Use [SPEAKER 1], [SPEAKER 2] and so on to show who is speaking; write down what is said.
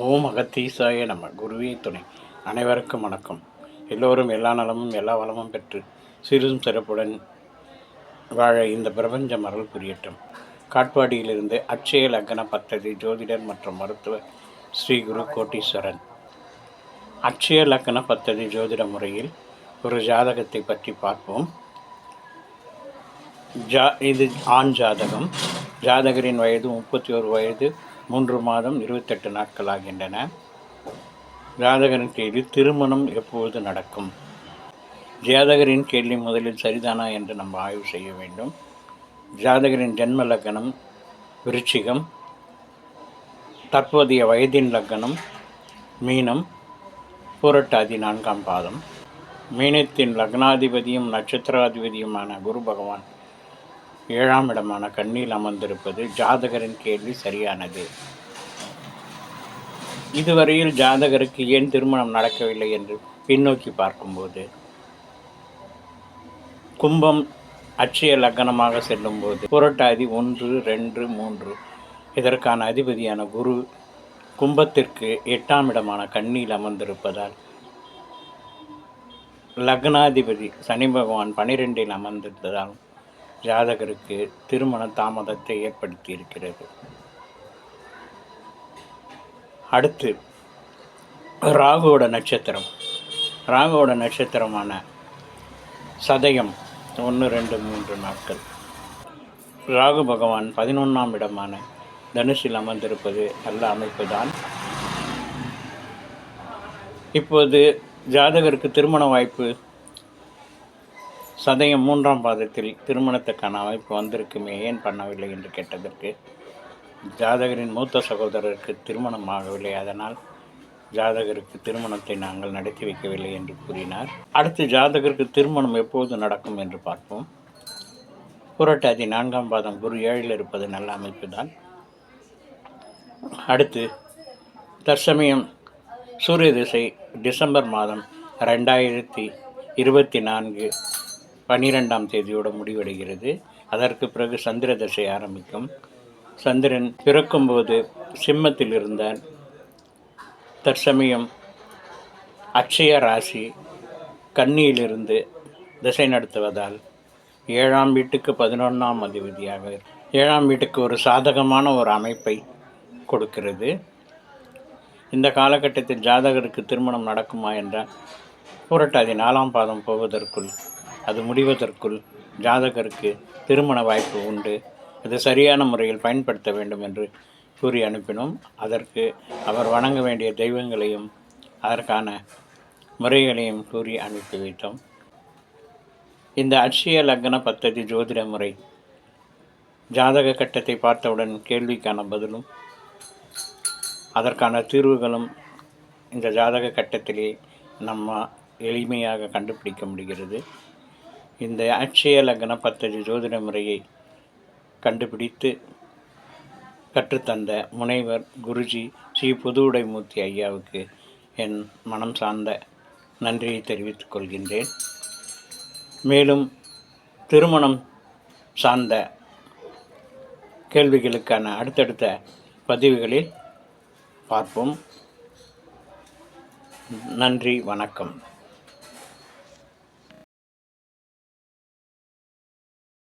[SPEAKER 1] ஓம் அகத்தீசாய நம்ம குருவே துணை. அனைவருக்கும் வணக்கம். எல்லோரும் எல்லா நலமும் எல்லா வளமும் பெற்று சிறிதும் சிறப்புடன் வாழ இந்த பிரபஞ்சம் அருள் புரியட்டும். காட்பாடியிலிருந்து அட்சய லக்ன பத்ததி ஜோதிடர் மற்றும் மருத்துவர் ஸ்ரீ குரு கோட்டீஸ்வரன். அட்சய லக்ன பத்ததி ஜோதிட முறையில் ஒரு ஜாதகத்தை பற்றி பார்ப்போம். ஜா இது ஆண் ஜாதகம். ஜாதகரின் வயது முப்பத்தி ஒரு வயது. மூன்று மாதம் இருபத்தெட்டு நாட்கள் ஆகின்றன. ஜாதகரின் கேள்வி திருமணம் எப்போது நடக்கும்? ஜாதகரின் கேள்வி முதலில் சரிதானா என்று நம்ம ஆய்வு செய்ய வேண்டும். ஜாதகரின் ஜென்ம லக்னம் விருச்சிகம் தற்போதைய வயதின் லக்னம் மீனம் பூரட்டாதி நான்காம் பாதம். மீனத்தின் லக்னாதிபதியும் நட்சத்திராதிபதியுமான குரு பகவான் ஏழாம் இடமான கண்ணில் அமர்ந்திருப்பது ஜாதகரின் கேள்வி சரியானது. இதுவரையில் ஜாதகருக்கு ஏன் திருமணம் நடக்கவில்லை என்று பின்னோக்கி பார்க்கும்போது கும்பம் அச்சய லக்னமாக செல்லும்போது புரட்டாதி ஒன்று ரெண்டு மூன்று. இதற்கான அதிபதியான குரு கும்பத்திற்கு எட்டாம் இடமான கண்ணியில் அமர்ந்திருப்பதால் லக்னாதிபதி சனி பகவான் பனிரெண்டில் அமர்ந்திருந்ததால் ஜாதகருக்கு திருமண தாமதத்தை ஏற்படுத்தி இருக்கிறது அடுத்து ராகுவோட நட்சத்திரம். ராகுவோட நட்சத்திரமான சதயம் ஒன்று ரெண்டு மூன்று நாட்கள். ராகு பகவான் பதினொன்றாம் இடமான தனுஷில் அமர்ந்திருப்பது நல்ல அமைப்பு தான் இப்போது ஜாதகருக்கு திருமண வாய்ப்பு சதயம் மூன்றாம் பாதத்தில் திருமணத்துக்கான அமைப்பு வந்திருக்குமே ஏன் பண்ணவில்லை என்று கேட்டதற்கு ஜாதகரின் மூத்த சகோதரருக்கு திருமணம் ஆகவில்லை. அதனால் ஜாதகருக்கு திருமணத்தை நாங்கள் நடத்தி வைக்கவில்லை என்று கூறினார். அடுத்து ஜாதகருக்கு திருமணம் எப்போது நடக்கும் என்று பார்ப்போம். புரட்டாதி நான்காம் பாதம் குரு ஏழில் இருப்பது நல்ல அமைப்பு தான் அடுத்து தற்சமயம் சூரிய திசை டிசம்பர் மாதம் ரெண்டாயிரத்தி இருபத்தி நான்கு பன்னிரெண்டாம் தேதியோடு முடிவடைகிறது. அதற்கு பிறகு சந்திர தசை ஆரம்பிக்கும். சந்திரன் பிறக்கும்போது சிம்மத்தில் இருந்தால் தற்சமயம் அக்ஷய ராசி கன்னியிலிருந்து திசை நடத்துவதால் ஏழாம் வீட்டுக்கு பதினொன்றாம் அதிபதியாக ஏழாம் வீட்டுக்கு ஒரு சாதகமான ஒரு அமைப்பை கொடுக்கிறது. இந்த காலகட்டத்தில் ஜாதகருக்கு திருமணம் நடக்குமா என்றால் புரட்டாதி நாலாம் பாதம் போவதற்குள் அது முடிவதற்குள் ஜாதகருக்கு திருமண வாய்ப்பு உண்டு. அது சரியான முறையில் பயன்படுத்த வேண்டும் என்று கூறி அனுப்பினோம். அதற்கு அவர் வணங்க வேண்டிய தெய்வங்களையும் அதற்கான முறைகளையும் கூறி அனுப்பி வைத்தோம். இந்த அட்சய லக்ன பத்ததி ஜோதிட முறை ஜாதக கட்டத்தை பார்த்தவுடன் கேள்விக்கான பதிலும் அதற்கான தீர்வுகளும் இந்த ஜாதக கட்டத்திலே நம்ம எளிமையாக கண்டுபிடிக்க முடிகிறது. இந்த அட்சய லக்ன பத்ததி ஜோதிட முறையை கண்டுபிடித்து கற்றுத்தந்த முனைவர் குருஜி ஸ்ரீ புதுவுடைமூர்த்தி ஐயாவுக்கு என் மனம் சார்ந்த நன்றியை தெரிவித்துக் கொள்கின்றேன். மேலும் திருமணம் சார்ந்த கேள்விகளுக்கான அடுத்தடுத்த பதிவுகளில் பார்ப்போம். நன்றி வணக்கம்.